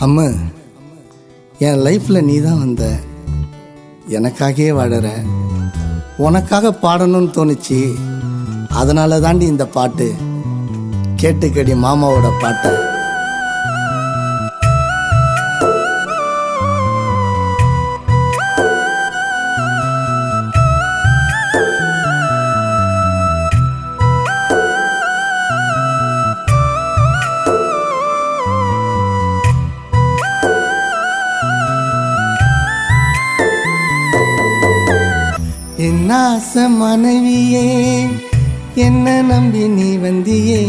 அம்மா என் லைஃப்பில் நீ தான் வந்த. எனக்காகவே வாழற. உனக்காக பாடணும்னு தோணுச்சு. அதனால தாண்டி இந்த பாட்டு. கேட்டுக்கடி மாமாவோட பாட்டை. என் ஆசை மனைவியே என்ன நம்பி நீ வந்தியே?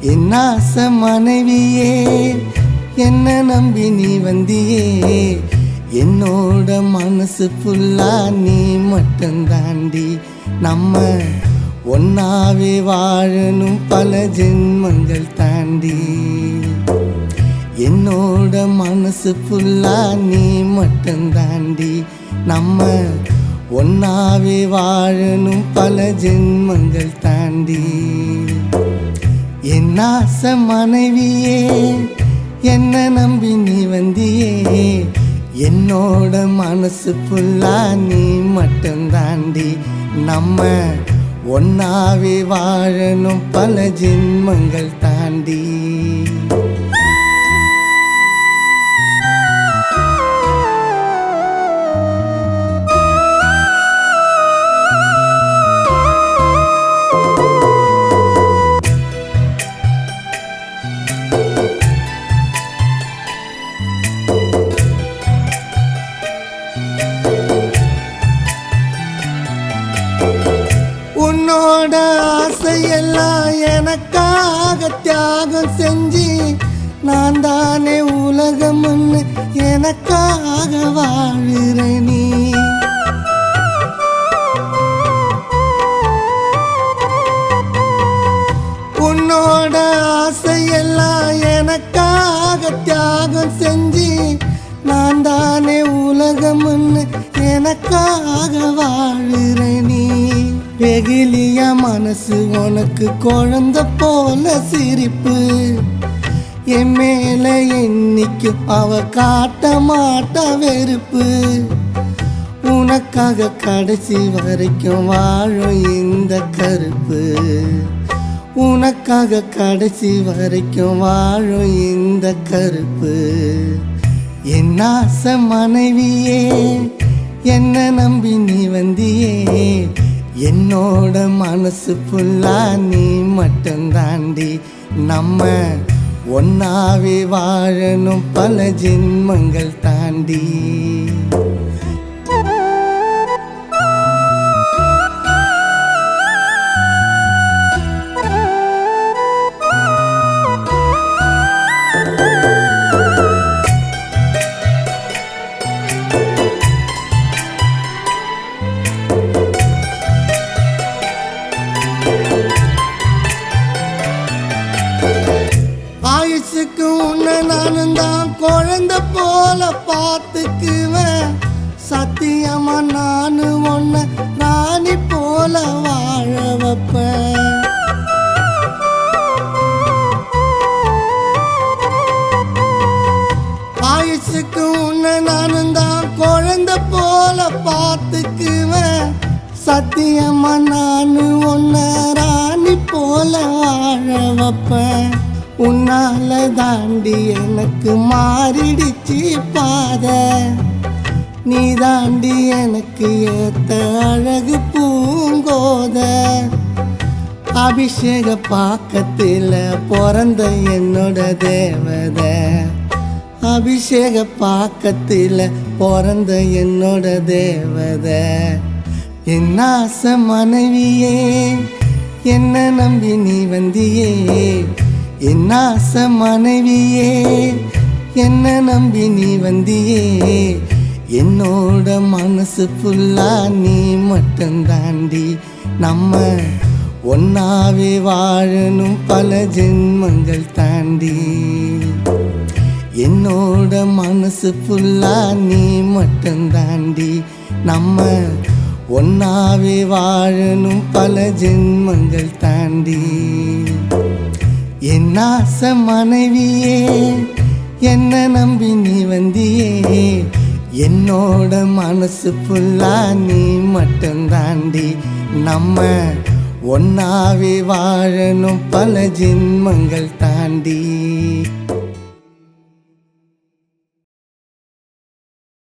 என் ஆசை மனைவியே என்ன நம்பி நீ வந்தியே? என்னோட மனசு ஃபுல்லா நீ மட்டும் தாண்டி நம்ம ஒன்னாவே வாழணும் பல ஜென்மங்கள் தாண்டி. என்னோட மனசு ஃபுல்லா நீ மட்டும் தாண்டி நம்ம ஒன்னாவே வாழணும் பல ஜென்மங்கள் தாண்டி. என் ஆசை மனைவியே என்ன நம்பி நீ வந்தியே? என்னோட மனசு ஃபுல்லா நீ மட்டும் தாண்டி. நம்ம ஒன்னாவே வாழணும் பல ஜென்மங்கள் தாண்டி. உன்னோட ஆசையெல்லாம் எனக்காக தியாகம் செஞ்சு நான் தானே உலகம்னு எனக்காக வாழுற நீ. உன்னோட ஆசையெல்லாம் எனக்காக தியாகம் செஞ்சு நான் தானே உலகம்னு எனக்காக வாழுற நீ. வெகுலிய மனசு உனக்கு குழந்த போல சிரிப்பு. என் மேல என்னைக்கும் அவ காட்ட மாட்ட வெறுப்பு. உனக்காக கடைசி வரைக்கும் வாழும் இந்த கருப்பு. உனக்காக கடைசி வரைக்கும் வாழும் இந்த கருப்பு. என் ஆசை மனைவியே என்ன நம்பி நீ வந்தியே. என்னோட மனசு ஃபுல்லா நீ மட்டும் தாண்டி நம்ம ஒன்னாவே வாழணும் பல ஜென்மங்கள் தாண்டி. நானும் தான் குழந்த போல பார்த்துக்குவேன். சத்தியமா நானு ஒன்ன ராணி போல வாழ வைப்பேன். ஆயுசுக்கு உன்னை நானும் தான் குழந்த போல பார்த்துக்குவேன். சத்தியமா நானு ஒன்ன ராணி போல வாழ வைப்பேன். உன்னால தாண்டி எனக்கு மாறிடுச்சு பாதை. நீ தாண்டி எனக்கு ஏத்த அழகு பூங்கோத. அபிஷேக பாக்கத்தில் பிறந்த என்னோட தேவதை. அபிஷேக பாக்கத்தில் பிறந்த என்னோட தேவதை. என் ஆசை மனைவியே என்ன நம்பி நீ வந்தியே. என் ஆசை மனைவியே என்ன நம்பி நீ வந்தியே? என்னோட மனசு ஃபுல்லா நீ மட்டும் தாண்டி நம்ம ஒன்னாவே வாழணும் பல ஜென்மங்கள் தாண்டி. என்னோட மனசு ஃபுல்லா நீ மட்டும் தாண்டி நம்ம ஒன்னாவே வாழணும் பல ஜென்மங்கள் தாண்டி. என் ஆச மனைவியே என்ன நம்பி நீ வந்தியே? என்னோட மனசு புல்லா நீ மட்டும் தாண்டி நம்ம ஒன்னாவே வாழணும் பல ஜென்மங்கள் தாண்டி.